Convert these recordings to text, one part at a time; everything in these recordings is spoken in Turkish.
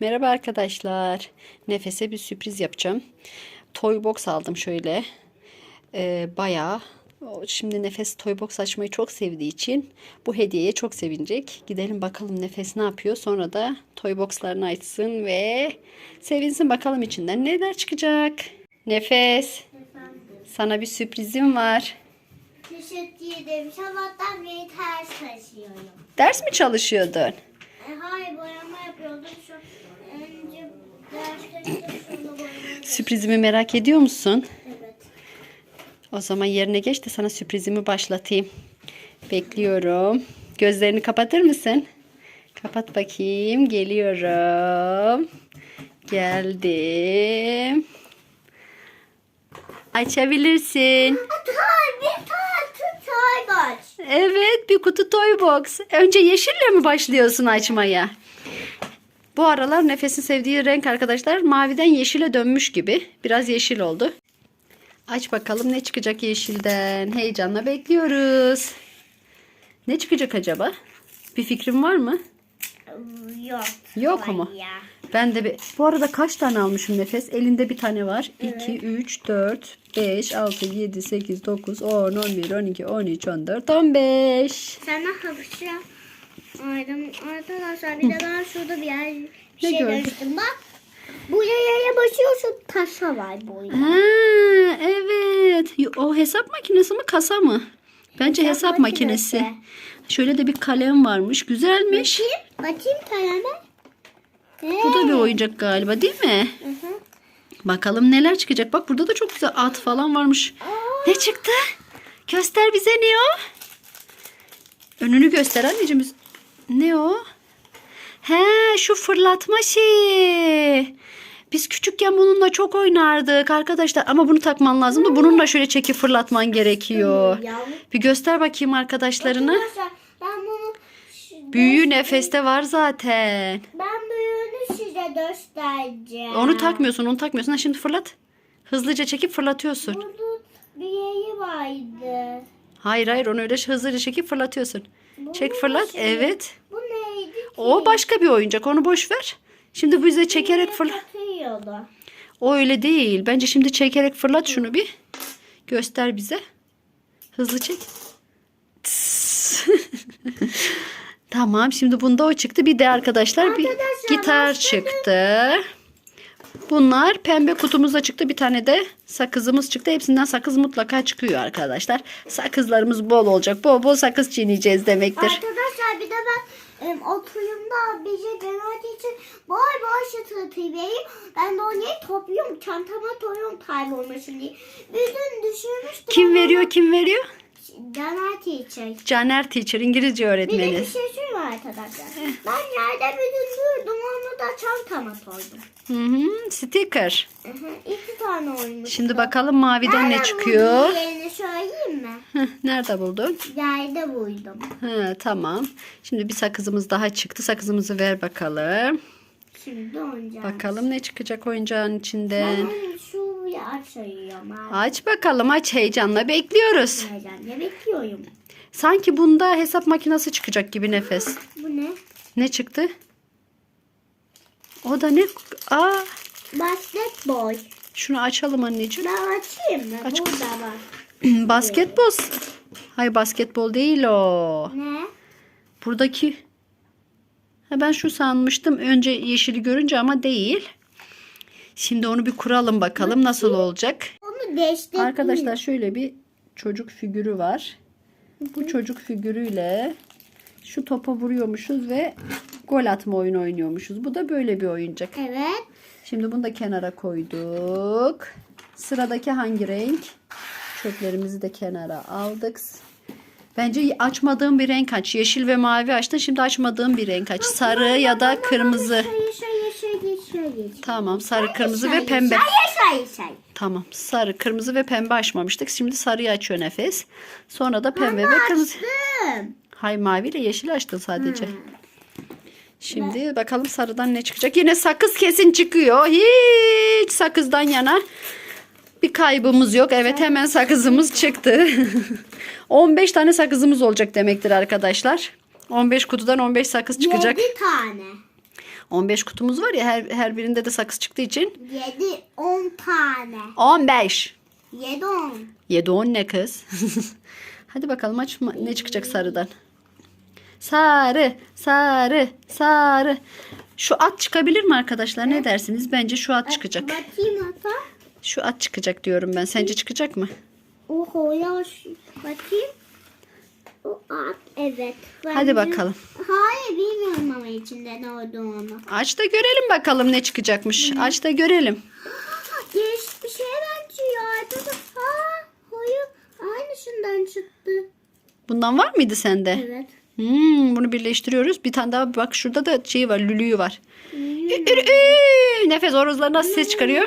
Merhaba arkadaşlar. Nefes'e bir sürpriz yapacağım. Toy box aldım şöyle. Ee, bayağı. Şimdi Nefes toy box açmayı çok sevdiği için bu hediyeye çok sevinecek. Gidelim bakalım Nefes ne yapıyor. Sonra da toy boxlarını açsın ve sevinsin bakalım içinden neler çıkacak. Nefes sana bir sürprizim var. Teşekkür ederim. Sabahtan beri ters taşıyorum. Ders mi çalışıyordun? E, hayır boyama yapıyordum. Şu Sürprizimi merak ediyor musun? Evet. O zaman yerine geç de sana sürprizimi başlatayım. Bekliyorum. Gözlerini kapatır mısın? Kapat bakayım. Geliyorum. Geldim. Açabilirsin. Bir tane tay var. Evet bir kutu toy box. Önce yeşille mi başlıyorsun açmaya? Bu aralar nefesin sevdiği renk arkadaşlar maviden yeşile dönmüş gibi. Biraz yeşil oldu. Aç bakalım ne çıkacak yeşilden. Heyecanla bekliyoruz. Ne çıkacak acaba? Bir fikrin var mı? Yok. Yok mu? Ya. Ben de bir... Bu arada kaç tane almışım nefes? Elinde bir tane var. 2, 3, 4, 5, 6, 7, 8, 9, 10, 11, 12, 13, 14, 15. Sana hapşıracağım. Aynen. Arkadaşlar bir de ben şurada bir yer bir Ne şey görmüştüm. Bak. Bu yaya basıyorsun taşa var boyu. Ha, evet. O hesap makinesi mi kasa mı? Bence hesap, Hesap makinesi. makinesi. Şöyle de bir kalem varmış. Güzelmiş. Bakayım. Bakayım kaleme. Bu da bir oyuncak galiba değil mi? Hı hı. Bakalım neler çıkacak. Bak burada da çok güzel at falan varmış. Ne çıktı? Göster bize ne o? Önünü göster anneciğim. Ne o? He şu fırlatma şeyi. Biz küçükken bununla çok oynardık arkadaşlar. Ama bunu takman lazım da bununla şöyle çekip fırlatman gerekiyor. Bir göster bakayım arkadaşlarına. Arkadaşlar ben bunu Büyüğü nefeste var zaten. ben büyüğünü size göstereceğim. Onu takmıyorsun onu takmıyorsun. Ha, şimdi fırlat. Hızlıca çekip fırlatıyorsun. Bir yeri vardı. Hayır hayır onu öyle hızlıca çekip fırlatıyorsun. Çek fırlat. şey- Evet. Bu neydi ki? O başka bir oyuncak. Onu boş ver. Şimdi bize çekerek fırlat. O öyle değil. Bence şimdi çekerek fırlat şunu bir. Göster bize. Hızlı çek. Tamam. Şimdi bunda o çıktı. Bir de arkadaşlar bir Arkadaşlar, gitar başka çıktı. Bunlar pembe kutumuzda çıktı. Bir tane de sakızımız çıktı. Hepsinden sakız mutlaka çıkıyor arkadaşlar. Sakızlarımız bol olacak. Bol bol sakız çiğneyeceğiz demektir. Arkadaşlar bir de ben em, oturumda bize denediği için boy boy şıtırtı vereyim. Ben de onu topluyorum. Çantama koyuyorum kaybolmasın diye. Bir gün düşürmüştüm. Kim veriyor kim veriyor? Denediği için. Caner Teacher İngilizce Bir de öğretmeni. bir şey söyleyeyim arkadaşlar. Ben yerde bir gün durdum da çantama koydum. Hı hı, sticker. Hı hı, İki tane oymuş. Şimdi bakalım maviden ne Nerede çıkıyor? buldum Yerini söyleyeyim mi? Heh, nerede buldun? Yerde buydum. Ha, tamam. Şimdi bir sakızımız daha çıktı. Sakızımızı ver bakalım. Şimdi oynayacağım. Bakalım ne çıkacak oyuncağın Ben içinden. onu şu bir abi. Aç bakalım aç heyecanla bekliyoruz. Heyecanla bekliyorum. Sanki bunda hesap makinesi çıkacak gibi nefes. Bu ne? Ne çıktı? O da ne? Aa, Basketbol. şunu açalım anneciğim. Ben açayım mı? Aç Burada var. basketbol. Hayır basketbol değil o. Ne? Buradaki ha ben şu sanmıştım önce yeşili görünce ama değil. Şimdi onu bir kuralım bakalım nasıl olacak. Onu destek. Arkadaşlar şöyle bir çocuk figürü var. Bu çocuk figürüyle şu topa vuruyormuşuz ve gol atma oyunu oynuyormuşuz. Bu da böyle bir oyuncak. Evet. Şimdi bunu da kenara koyduk. Sıradaki hangi renk? Çöplerimizi de kenara aldık. Bence açmadığım bir renk aç. Yeşil ve mavi açtın. Şimdi açmadığım bir renk aç. Sarı ya da kırmızı. Tamam sarı, kırmızı ve pembe. Tamam sarı, kırmızı ve pembe açmamıştık. Şimdi sarıyı açıyor nefes. Sonra da pembe ve kırmızı. Açtım. Hay mavi ile yeşil açtın sadece. Şimdi bakalım sarıdan ne çıkacak. Yine sakız kesin çıkıyor. Hiç sakızdan yana bir kaybımız yok. Evet hemen sakızımız çıktı. 15 tane sakızımız olacak demektir arkadaşlar. 15 kutudan 15 sakız çıkacak. Yedi tane. 15 kutumuz var ya her, her birinde de sakız çıktığı için 7 10 tane. 15. 7 10. 7 10 ne kız? Hadi bakalım aç ne çıkacak sarıdan. Sarı, sarı, sarı. Şu at çıkabilir mi arkadaşlar? Ne dersiniz? Bence şu at çıkacak. Bakayım ata. Şu at çıkacak diyorum ben. Sence çıkacak mı? Oho yavaş. Bakayım. O at evet. Hadi bakalım. Hayır bilmiyorum ama içinde ne olduğunu. Aç da görelim bakalım ne çıkacakmış. Aç da görelim. Değişik bir şeye benziyor. Arkada ha hayır aynı şundan çıktı. Bundan var mıydı sende? Evet. Hmm, bunu birleştiriyoruz. Bir tane daha bak şurada da şey var. Lülüğü var. Hmm. Nefes horozlar nasıl ses çıkarıyor?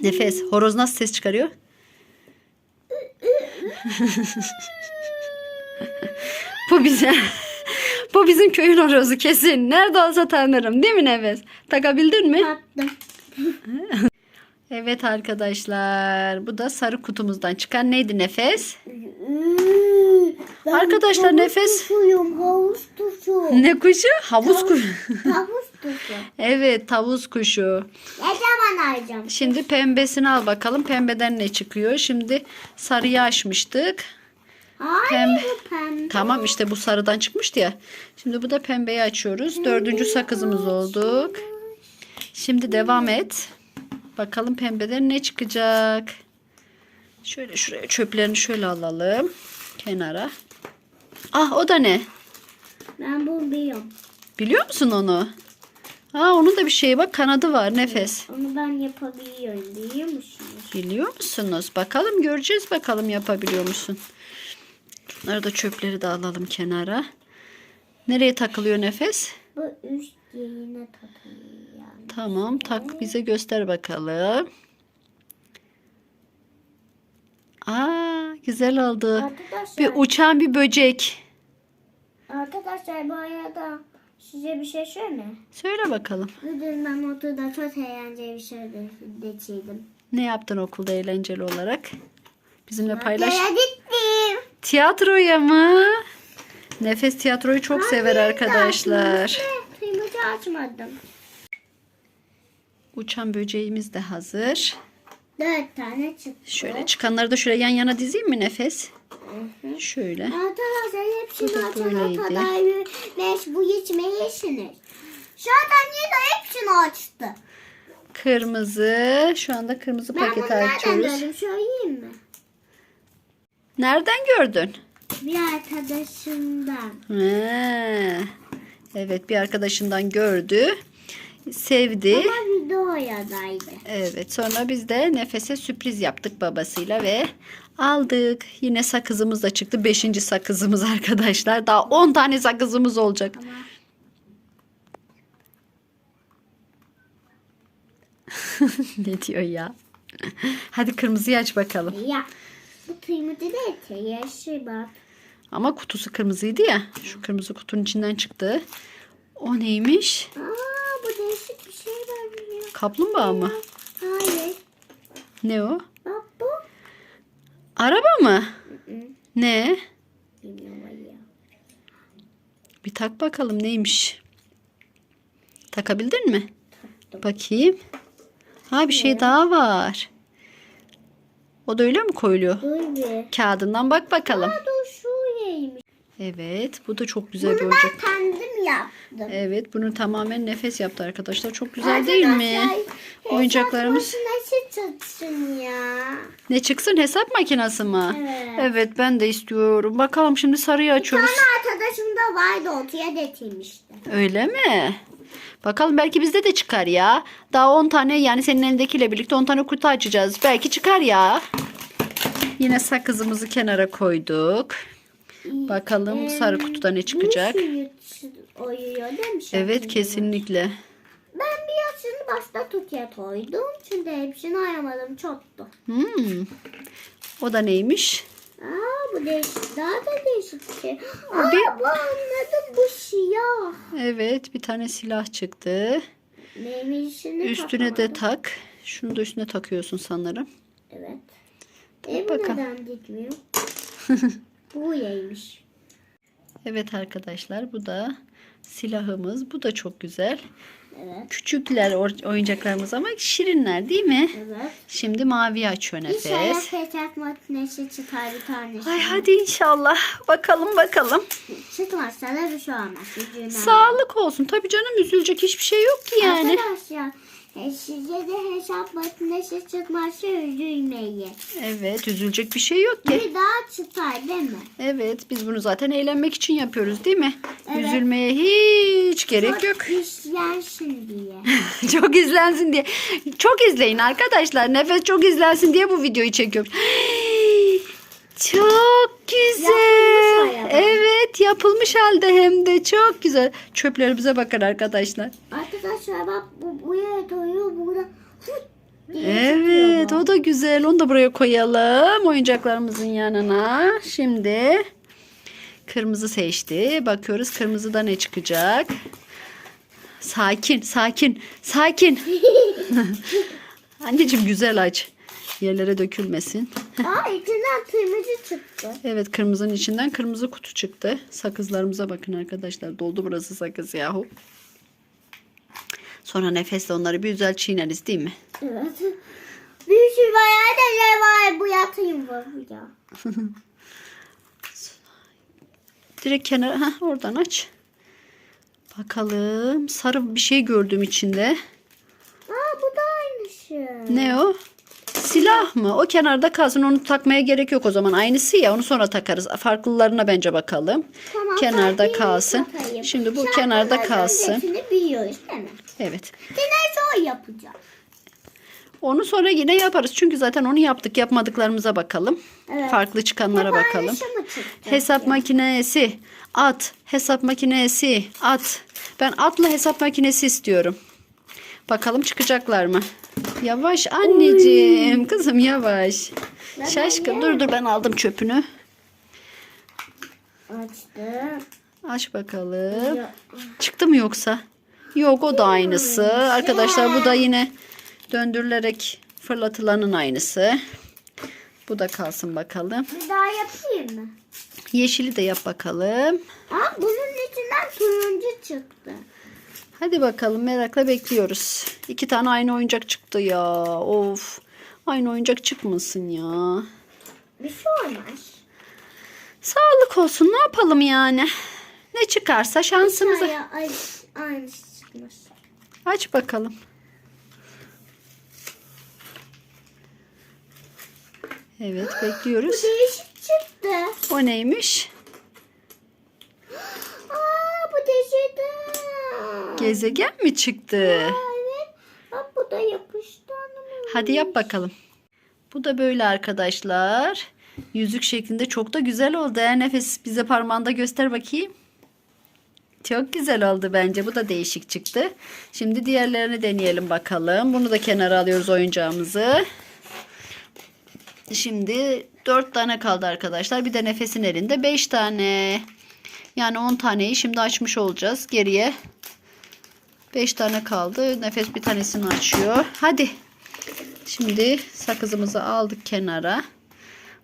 Nefes horoz nasıl ses çıkarıyor? Bu bizim Bu bizim köyün horozu kesin. Nerede olsa tanırım. Değil mi Nefes? Takabildin mi? Tattım. Evet arkadaşlar. Bu da sarı kutumuzdan çıkan neydi Nefes? Ben Arkadaşlar, havuz nefes- Tuşuyum, havuz tuşu. Ne kuşu? Havuz kuşu. havuz tuşu. evet tavus kuşu. Ne zaman arayacağım? Şimdi pembesini al bakalım. Pembeden ne çıkıyor? Şimdi sarıyı açmıştık. Hayır Pembe. bu pembe. Tamam işte bu sarıdan çıkmıştı ya. Şimdi bu da pembeyi açıyoruz. Dördüncü sakızımız olduk. Şimdi devam et. Bakalım pembeden ne çıkacak. Şöyle şuraya çöplerini şöyle alalım. Kenara. Ah o da ne? Ben bunu biliyorum. Biliyor musun onu? Aa onun da bir şeyi bak kanadı var nefes. Onu ben yapabiliyorum. Biliyor musunuz? Biliyor musunuz? Bakalım göreceğiz bakalım yapabiliyor musun? Bunları da çöpleri de alalım kenara. Nereye takılıyor nefes? Bu üst yerine takılıyor. Tamam tak bize göster bakalım. Aa güzel oldu. Arkadaşlar, Bir uçan bir böcek. arkadaşlar bu arada size bir şey söyleyeyim. Söyle bakalım. Bugün ben okulda çok eğlenceli bir şey çizdim. Ne yaptın okulda eğlenceli olarak? Bizimle paylaş. Gittim. Tiyatroya mı? Nefes tiyatroyu çok sever arkadaşlar. Kıymacı açmadım. Uçan böceğimiz de hazır. Dört tane çıktı. Şöyle çıkanları da şöyle yan yana dizeyim mi Nefes? Hı hı. Şöyle. Arkadaşlar hepsini açana kadar beş bu. Şu anda niye de hepsini açtı? Kırmızı. Şu anda kırmızı Ben paketi nereden açıyoruz. gördüm söyleyeyim mi? Nereden gördün? Bir arkadaşımdan. Ha. Evet bir arkadaşından gördü. Sevdi. Ama videoyadaydı. Evet sonra biz de Nefes'e sürpriz yaptık babasıyla ve aldık. Yine sakızımız da çıktı. Beşinci sakızımız arkadaşlar. Daha 10 tane sakızımız olacak. Ama ne diyor ya? Hadi kırmızıyı aç bakalım. ya bu kıymeti de teyaşı bak. Ama kutusu kırmızıydı ya. Şu kırmızı kutunun içinden çıktı. O neymiş? Aa bu değişik bir şey benziyor. Kaplumbağa mı? Hayır. Ne o? Bak bu. Araba mı? Ne? Bilmiyorum ya. Bir tak bakalım neymiş. Takabildin mi? Taktım. Bakayım. Ha bir şey daha var. O da öyle mi koyuluyor? Bir. Kağıdından bak bakalım. Aa dur şuraymış. Evet bu da çok güzel bir Bunu ben kendim yaptım. Evet bunu tamamen nefes yaptı arkadaşlar. Çok güzel değil mi? Arkadaşlar, Oyuncaklarımız. Hesap makinesi ya. Ne çıksın hesap makinesi mi? Evet. Evet ben de istiyorum. Bakalım şimdi sarıyı açıyoruz. tane arkadaşım da vardı otuya getirmişti. Öyle mi? Bakalım belki bizde de çıkar ya. Daha 10 tane yani senin elindekiyle birlikte 10 tane kutu açacağız. Belki çıkar ya. Yine sakızımızı kenara koyduk. Bakalım sarı kutuda ne çıkacak. Oyuyor? Evet kesinlikle. Ben birazını başta tutuya koydum. Çünkü hepsini ayamadım çoktu. Hmm. O da neymiş? Aa bu değişik. Daha da değişik bir şey. Aa bir- bu anladım bu siyah. Evet bir tane silah çıktı. Neymişini Üstüne de takamadım. tak. Şunu da üstüne takıyorsun sanırım. Evet. Ev bakalım. neden gitmiyor? bu yeymiş. Evet arkadaşlar bu da silahımız. Bu da çok güzel. Evet. Küçükler oyuncaklarımız ama şirinler değil mi? Evet. Şimdi mavi açıyor nefes. İnşallah peçet makinesi çıkar bir tanesi. Ay hadi inşallah. Bakalım bakalım. Çıkmazsa da bir şey olmaz. Üzülmem. Sağlık olsun. Tabii canım üzülecek hiçbir şey yok ki yani. Arkadaşlar e, size de hesap makinesi çıkmazsa üzülmeyin. Evet üzülecek bir şey yok ki. Bir daha çıkar değil mi? Evet biz bunu zaten eğlenmek için yapıyoruz değil mi? Evet. Üzülmeye hiç gerek yok. Çok işlensin diye. çok izlensin diye. Çok izleyin arkadaşlar. Nefes çok izlensin diye bu videoyu çekiyorum. Çok güzel. Yapılmış. Evet yapılmış halde hem de çok güzel. Çöplerimize bakın arkadaşlar. Arkadaşlar bak bu buraya doyuyor burada. Evet o da güzel. Onu da buraya koyalım oyuncaklarımızın yanına. Şimdi kırmızı seçti. Bakıyoruz kırmızıda ne çıkacak. Sakin, sakin, sakin. Anneciğim güzel aç. Yerlere dökülmesin. Aa içinden kırmızı çıktı. Evet kırmızının içinden kırmızı kutu çıktı. Sakızlarımıza bakın arkadaşlar. Doldu burası sakız yahu. Sonra nefesle onları bir güzel çiğneriz değil mi? Evet. Bir sürü bayağı da ne var bu yatayım bu ya. Direkt kenara Heh, oradan aç. Bakalım. Sarı bir şey gördüm içinde. Aa bu da aynı şey. Ne o? Silah mı? O kenarda kalsın. Onu takmaya gerek yok o zaman. Aynısı ya. Onu sonra takarız. Farklılarına bence bakalım. Tamam, kenarda kalsın. takayım. Şimdi bu an kenarda kalsın. biliyoruz değil mi? Evet. Yine zor yapacağız. Onu sonra yine yaparız. Çünkü zaten onu yaptık. Yapmadıklarımıza bakalım. Evet. Farklı çıkanlara Hep bakalım. Hesap makinesi, at, hesap makinesi, at. Ben atla hesap makinesi istiyorum. Bakalım çıkacaklar mı? Yavaş anneciğim. Kızım yavaş. Ben Şaşkın. Dur dur ben aldım çöpünü. Açtım. Aç bakalım. Ya, Çıktı mı yoksa? Yok o da aynısı. Arkadaşlar bu da yine döndürülerek fırlatılanın aynısı. Bu da kalsın bakalım. Bir daha yapayım mı? Yeşili de yap bakalım. Aa bunun içinden turuncu çıktı. Hadi bakalım merakla bekliyoruz. İki tane aynı oyuncak çıktı ya. Of. Aynı oyuncak çıkmasın ya. Bir şey olmaz. Sağlık olsun ne yapalım yani. Ne çıkarsa şansımıza. Ay, ay, aynısı çıkmış. Aç bakalım. Evet Bu bekliyoruz. değişik çıktı. O neymiş? Aa bu değişik. Gezegen mi çıktı? Evet. Bak bu da yapıştı. Hadi yap bakalım. Bu da böyle arkadaşlar. Yüzük şeklinde çok da güzel oldu. Eğer nefes bize parmağında göster bakayım. Çok güzel oldu bence. Bu da değişik çıktı. Şimdi diğerlerini deneyelim bakalım. Bunu da kenara alıyoruz oyuncağımızı. Şimdi 4 tane kaldı arkadaşlar. Bir de nefesin elinde 5 tane. Yani 10 taneyi şimdi açmış olacağız. Geriye 5 tane kaldı. Nefes bir tanesini açıyor. Hadi. Şimdi sakızımızı aldık kenara.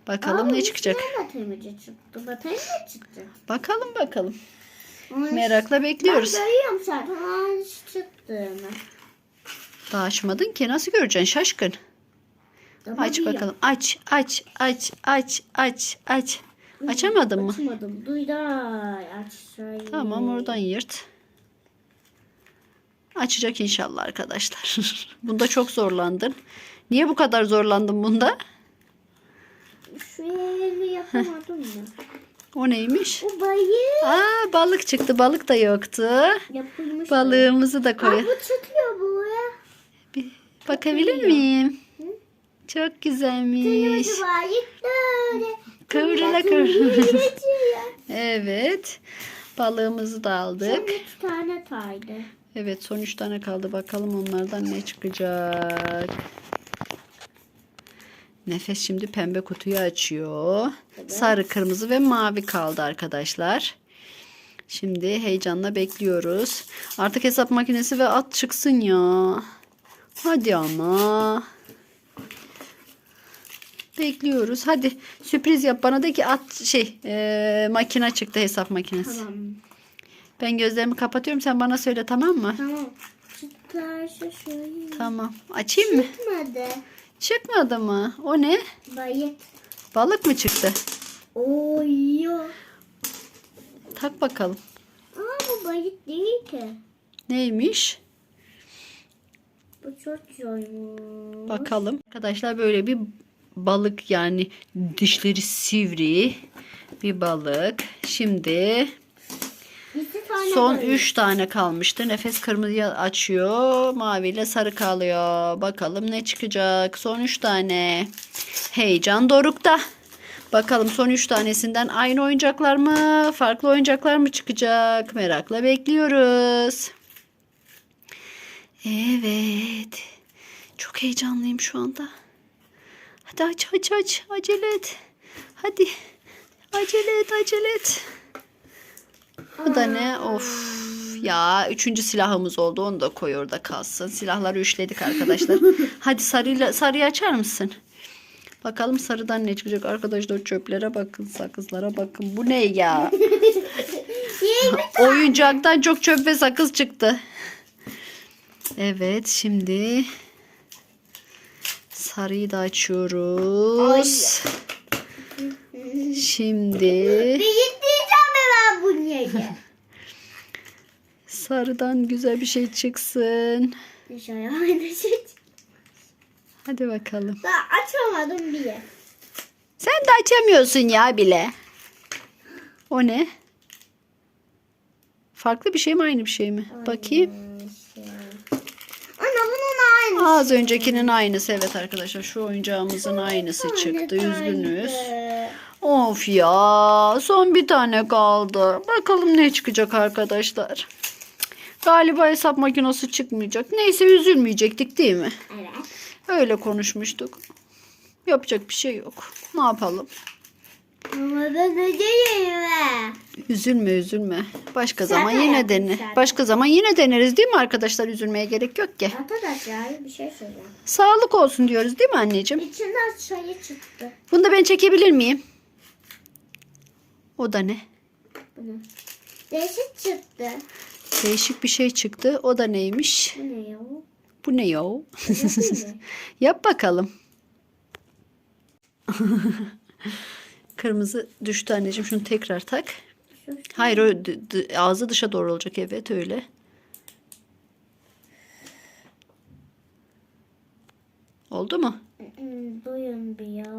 Bakalım ne çıkacak. Batarya çıktı. Batarya ne çıktı? Bakalım bakalım. Ay, Merakla bekliyoruz. Ben görüyorum zaten. Aa, çıktığını. Daha açmadın ki nasıl göreceksin şaşkın. Ama Aç bakalım. Aç, aç, aç, aç, aç, aç. Açamadın mı? Açmadım. Duydu. Ay, Açsayım. Tamam oradan yırt. Açacak inşallah arkadaşlar. bunda çok zorlandın. Niye bu kadar zorlandın bunda? Şu elini yapamadım mı? O neymiş? Bu bayı Aa balık çıktı. Balık da yoktu. yapılmış. Balığımızı da Aa, koy. bu çıkıyor buraya. Bir bakabilir miyim? Çok güzelmiş. Kıvrıla kıvrıla. Evet. Balığımızı da aldık. Üç tane kaydı. Evet son 3 tane kaldı. Bakalım onlardan ne çıkacak. Nefes şimdi pembe kutuyu açıyor. Sarı, kırmızı ve mavi kaldı arkadaşlar. Şimdi heyecanla bekliyoruz. Artık hesap makinesi ve at çıksın ya. Hadi ama. Bekliyoruz. Hadi sürpriz yap bana de ki at şey e, makine çıktı hesap makinesi. Tamam. Ben gözlerimi kapatıyorum. Sen bana söyle tamam mı? Tamam. Çıtlar şaşırıyor. Tamam. Açayım mı? Çıkmadı. Çıkmadı mı? O ne? Bayık. Balık mı çıktı? Oyo. Tak bakalım. Aa bu bayık değil ki. Neymiş? Bu çok zormuş. Bakalım. Arkadaşlar böyle bir balık yani dişleri sivri bir balık. Şimdi tane son bayık. 3 tane kalmıştı. Nefes kırmızıyı açıyor. Maviyle sarı kalıyor. Bakalım ne çıkacak. Son 3 tane. Heyecan dorukta. Bakalım son 3 tanesinden aynı oyuncaklar mı? Farklı oyuncaklar mı çıkacak? Merakla bekliyoruz. Evet. Çok heyecanlıyım şu anda. Hadi aç aç aç. Acele et. Hadi. Acele et acele et. Bu da ne? Of. Ya üçüncü silahımız oldu. Onu da koy orada kalsın. Silahları üçledik arkadaşlar. Hadi sarıyla, sarıyı açar mısın? Bakalım sarıdan ne çıkacak arkadaşlar çöplere bakın sakızlara bakın. Bu ne ya? Oyuncaktan çok çöp ve sakız çıktı. Evet şimdi sarıyı da açıyoruz. Şimdi diyeceğim mi yedi? sarıdan güzel bir şey çıksın. Dışarı aynı şey. Hadi bakalım. Ben açamadım bile. Sen de açamıyorsun ya bile. O ne? Farklı bir şey mi aynı bir şey mi? Bakayım. Ana bunun aynı. Az öncekinin aynısı evet arkadaşlar. Şu oyuncağımızın aynısı çıktı. Üzgünüz. Of ya son bir tane kaldı. Bakalım ne çıkacak arkadaşlar. Galiba hesap makinesi çıkmayacak. Neyse üzülmeyecektik değil mi? Evet. Öyle konuşmuştuk. Yapacak bir şey yok. Ne yapalım? Ama ben. Üzülme üzülme. Başka Sen zaman de yine dene. zaten. Başka zaman yine deneriz değil mi arkadaşlar? Üzülmeye gerek yok ki. Arkadaşlar bir şey söyleyeyim. Sağlık olsun diyoruz değil mi anneciğim? İçinden çayı çıktı. Bunu da ben çekebilir miyim? O da ne? Bunu. Değişik çıktı. Değişik bir şey çıktı. O da neymiş? Bu ne ya? Bu ne mı? Yap bakalım. Kırmızı düştü anneciğim. Şunu tekrar tak. Hayır o ağzı dışa doğru olacak. Evet öyle. Oldu mu? Duyun bir ya.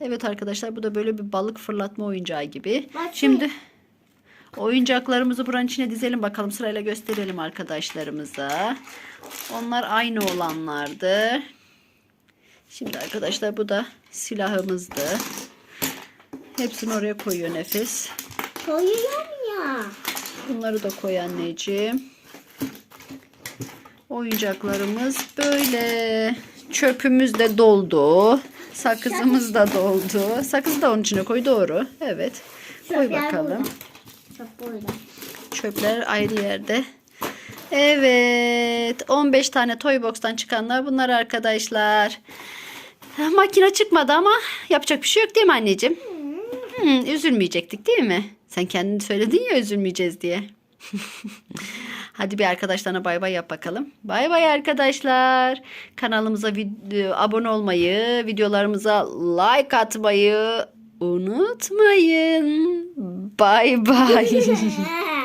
Evet arkadaşlar bu da böyle bir balık fırlatma oyuncağı gibi. Bak Şimdi oyuncaklarımızı buranın içine dizelim bakalım sırayla gösterelim arkadaşlarımıza. Onlar aynı olanlardı. Şimdi arkadaşlar bu da silahımızdı. Hepsini oraya koyuyor Nefes. Koyuyorum ya. Bunları da koy anneciğim. Oyuncaklarımız böyle. Çöpümüz de doldu. Sakızımız da doldu. Sakızı da onun içine koy doğru. Evet. Koy Çöpler bakalım. burada. Çöp burada. Çöpler ayrı yerde. Evet. 15 tane toy box'tan çıkanlar bunlar arkadaşlar. Makine çıkmadı ama yapacak bir şey yok değil mi anneciğim? Hmm, üzülmeyecektik değil mi? Sen kendin söyledin ya üzülmeyeceğiz diye. Hadi bir arkadaşlarına bay bay yap bakalım. Bay bay arkadaşlar. Kanalımıza vid- abone olmayı, videolarımıza like atmayı unutmayın. Bay bay.